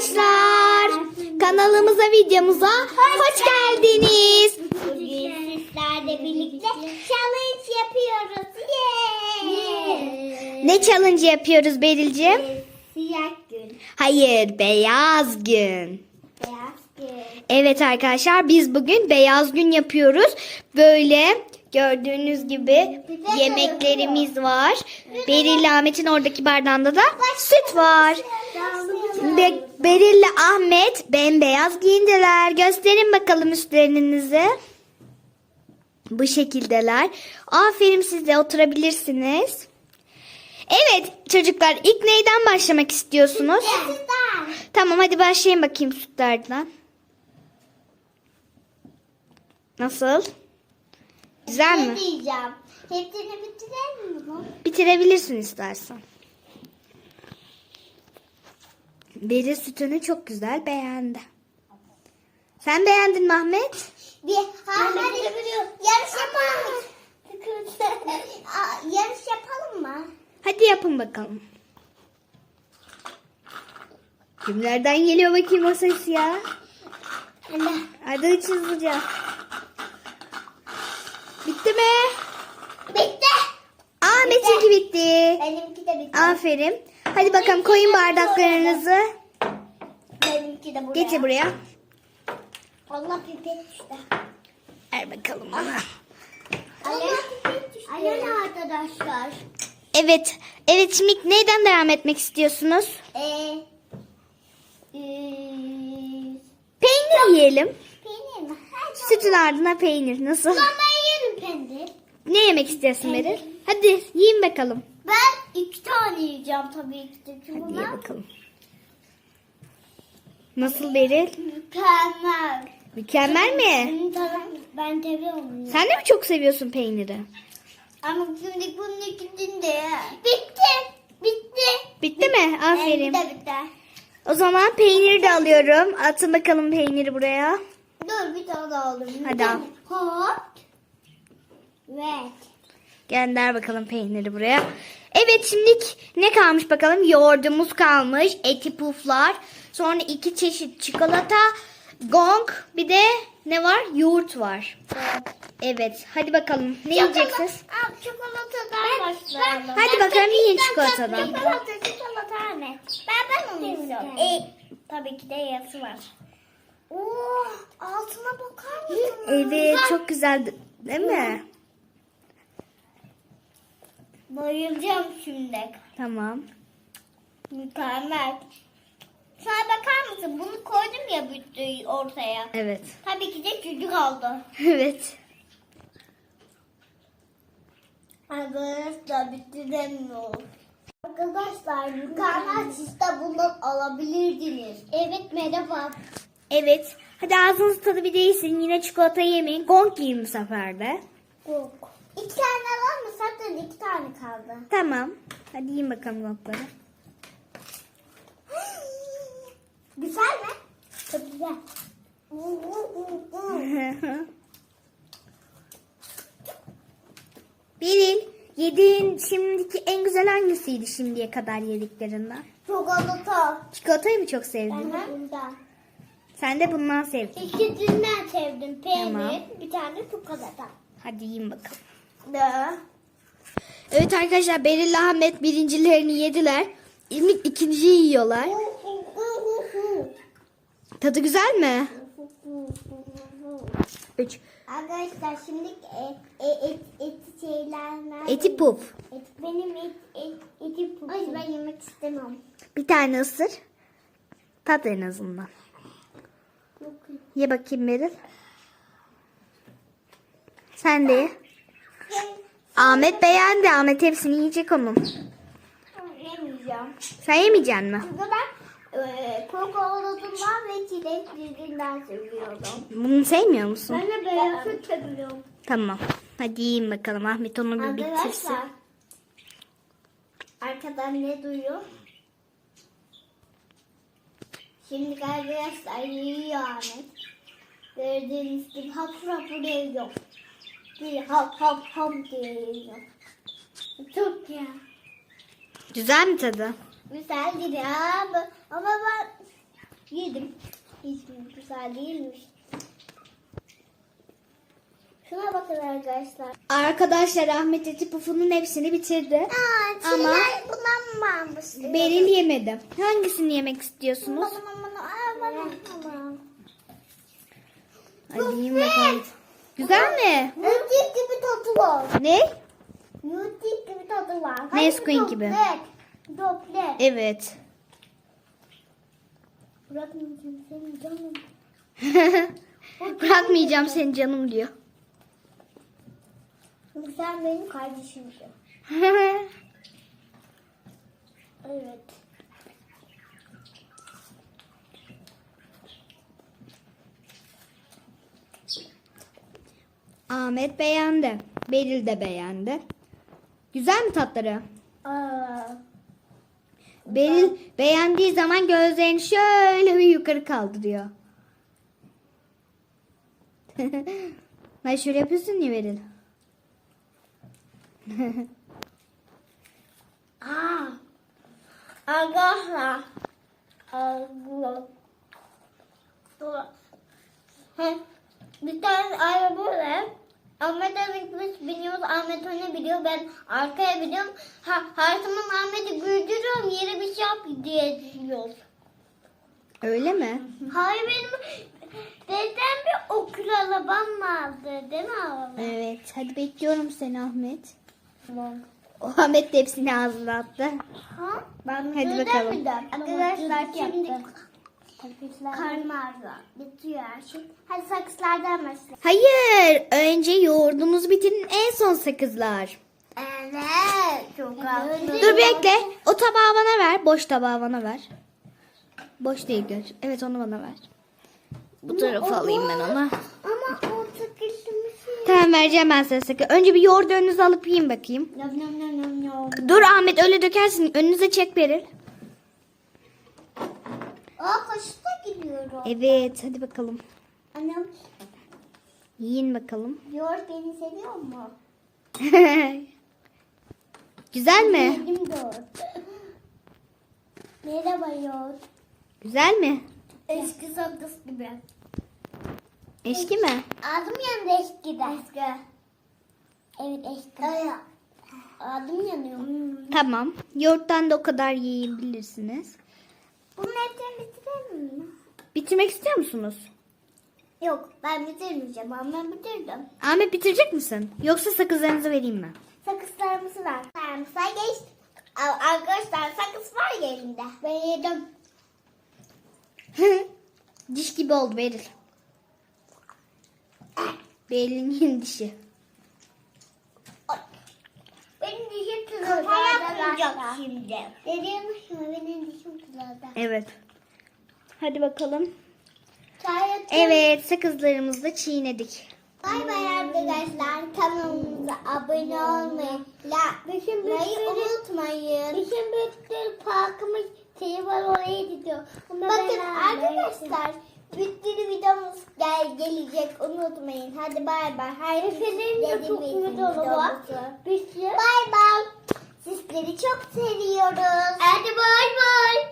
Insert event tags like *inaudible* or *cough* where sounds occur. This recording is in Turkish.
arkadaşlar. Kanalımıza, videomuza hoş geldiniz. Bugün sizlerle birlikte challenge yapıyoruz. Yeah. Ne challenge yapıyoruz Beril'ciğim? Ee, Siyah gün, Hayır, beyaz gün. beyaz gün. Evet arkadaşlar biz bugün beyaz gün yapıyoruz. Böyle gördüğünüz gibi yemeklerimiz var. Beril Ahmet'in oradaki bardağında da süt var. Be Beril ile Ahmet bembeyaz giyindiler. Gösterin bakalım üstlerinizi. Bu şekildeler. Aferin siz de oturabilirsiniz. Evet çocuklar ilk neyden başlamak istiyorsunuz? Sütler. Tamam hadi başlayın bakayım sütlerden. Nasıl? Güzel Ne mi? diyeceğim? Hepsini bitirelim mi bunu? Bitirebilirsin istersen. Beri sütünü çok güzel beğendi. Sen beğendin mi Ahmet? Bir hadi yarış yapalım. Aa, yarış yapalım mı? Hadi yapın bakalım. Kimlerden geliyor bakayım o ses ya? Hadi hızlıca. Bitti mi? Bitti. Bitti. Benimki de bitti. Aferin. Hadi bakalım koyun bardaklarınızı. Benimki de buraya. Getir buraya. Allah pipet düştü. Ver bakalım ona. Allah pipet düştü. Aynen arkadaşlar. Evet. Evet şimdi neyden devam etmek istiyorsunuz? Ee, ee, Peynir yiyelim. peynir mi? Sütün ardına peynir. Nasıl? Peynir. Ne yemek istiyorsun Beril? Hadi yiyin bakalım. Ben iki tane yiyeceğim tabii ki de. Çünkü Hadi ye bakalım. Nasıl Beril? mükemmel. Mükemmel mi? Benim tadım ben seviyorum. Sen de mi çok seviyorsun peyniri? Ama şimdi bunun ikisinde. Bitti. Bitti. Bitti mi? Aferin. Bitti bitti. O zaman peyniri de alıyorum. Atın bakalım peyniri buraya. Dur bir tane daha alayım. Hadi al. Hop. Evet. Gönder bakalım peyniri buraya. Evet şimdi ne kalmış bakalım? Yoğurdumuz kalmış. Eti puflar. Sonra iki çeşit çikolata. Gong. Bir de ne var? Yoğurt var. Evet. Hadi bakalım. Ne yiyeceksiniz? Al çikolatadan başlayalım. Hadi bakalım yiyin çikolatadan. Çikolata, çikolata anne. Ben ben onu istiyorum. E, tabii ki de yarısı var. Oo, altına bakar mısın? Evet. Çok güzel değil mi? Bayılacağım şimdi. Tamam. Mükemmel. Sana bakar mısın? Bunu koydum ya bütün ortaya. Evet. Tabii ki de çocuk aldı. *laughs* Evet. Arkadaşlar bitiremiyor. Arkadaşlar mükemmel siz de bundan alabilirdiniz. Evet merhaba. Evet. Hadi ağzınız tadı bir değilsin. Yine çikolata yemeyin. Gong yiyin bu sefer de. Yok. İki tane var mı? Zaten iki tane kaldı. Tamam. Hadi yiyin bakalım gongları. *gasps* Güzel mi? Çok güzel. *laughs* Beril, yediğin şimdiki en güzel hangisiydi şimdiye kadar yediklerinden? Çikolata. Çikolatayı mı çok sevdin? Ben de bundan. Sen de bundan sevdin. İkisinden sevdim. Peynir, Tamam. bir tane çikolata. Hadi yiyin bakalım. Da. Evet arkadaşlar Beril Ahmet birincilerini yediler. Şimdi ikinciyi yiyorlar. Tadı güzel mi? Üç. Arkadaşlar şimdi et, et, et, et şeyler nerede? Eti puf. Et, benim et, et, eti puf. Ay ben yemek istemem. Bir tane ısır. Tat en azından. Ye bakayım Beril. Sen de ye. Ahmet beğendi. Ahmet hepsini yiyecek onun. Yemeyeceğim. Sen yemeyeceksin mi? Çünkü ben e, kokoladından ve çileklisinden seviyorum. Bunu sevmiyor musun? Ben de beyaz süt seviyorum. Tamam. Hadi yiyin bakalım. Ahmet onu bir bitirsin. Arkadaşlar. Arkadan ne duyuyor? Şimdi arkadaşlar yiyor Ahmet. Gördüğünüz gibi hapur hapur yiyor. Bir hap hap hap diye yiyor. Çok ya. Güzel mi tadı? Güzeldir ya. Ama ben yedim. Hiç güzel değilmiş. Şuna bakın arkadaşlar. Arkadaşlar Ahmet Eti Pufu'nun hepsini bitirdi. Aa, Ama- varmış? Beril yemedi. Hangisini yemek istiyorsunuz? Bana bana aa bana bana. Hadi yiyin bakalım. Güzel mi? Yurtik gibi tadı var. Ne? Yurtik gibi tadı var. Nesquik gibi. Doblet. Evet. Bırakmayacağım seni canım. *laughs* Bırakmayacağım seni canım diyor. Sen benim kardeşimsin. *laughs* Evet. Ahmet beğendi. Beril de beğendi. Güzel mi tatları? Aa, Beril beğendiği zaman gözlerini şöyle bir yukarı kaldırıyor. *laughs* şöyle yapıyorsun ya Beril. *laughs* Aa. Arkadaşlar. Bir tane araba böyle. Ahmet Ahmet biniyoruz. Ahmet öne biliyor. Ben arkaya biliyorum. Ha, her zaman Ahmet'i güldürüyorum. Yere bir şey yap diye diyoruz. Öyle mi? Hayır benim dedem bir okul arabam vardı. Değil mi araba? Evet. Hadi bekliyorum seni Ahmet. Tamam. O Ahmet de hepsini ağzına attı. Ha? Ben Hadi bakalım. Arkadaşlar şimdi karnım ağrıyor. Bitiyor her şey. Hadi sakızlardan başlayalım. Hayır. Önce yoğurdumuzu bitirin en son sakızlar. Evet. Çok Dur bekle. O tabağı bana ver. Boş tabağı bana ver. Boş değil gör. Evet onu bana ver. Bu tarafa alayım ben onu. Ama o sıkıştırmış. Tamam vereceğim ben size sakız. Önce bir yoğurdu önünüze alıp yiyin bakayım. Nam nam nam nam nam. Dur Ahmet öyle dökersin. Önünüze çek verir. Aa kaşıkta gidiyorum. Evet hadi bakalım. Annem Yiyin bakalım. yoğurt beni seviyor mu? *laughs* Güzel mi? Yedim yoğurt. *laughs* Merhaba yoğurt. Güzel mi? Eski sakız gibi. Eşki mi? Adım yandı eskiden. Eski. Evet eski. Adım yanıyor. Tamam. Yoğurttan da o kadar yiyebilirsiniz. Bunun hepsini bitirelim mi? Bitirmek istiyor musunuz? Yok ben bitirmeyeceğim ama bitirdim. Ahmet bitirecek misin? Yoksa sakızlarınızı vereyim mi? Sakızlarımızı ver. Geçti. Aa, Arkadaşlar sakız var ya elimde. Ben yedim. *laughs* Diş gibi oldu Beril. Beril'in yeni dişi. Benim dişim tuzladı. Yapmayacak şimdi. Dediğim benim dişim tuzladı. Evet. Hadi bakalım. Çay. Evet sakızlarımızı da çiğnedik. Bay bay arkadaşlar. Kanalımıza abone olmayı, like unutmayın. Bizim büyükleri parkımız şeyi var oraya gidiyor. Bakın arkadaşlar. Bütçeli videomuz gel gelecek unutmayın. Hadi bay bay. Her Efendim de çok var. Bay bay. Sizleri çok seviyoruz. Hadi bay bay.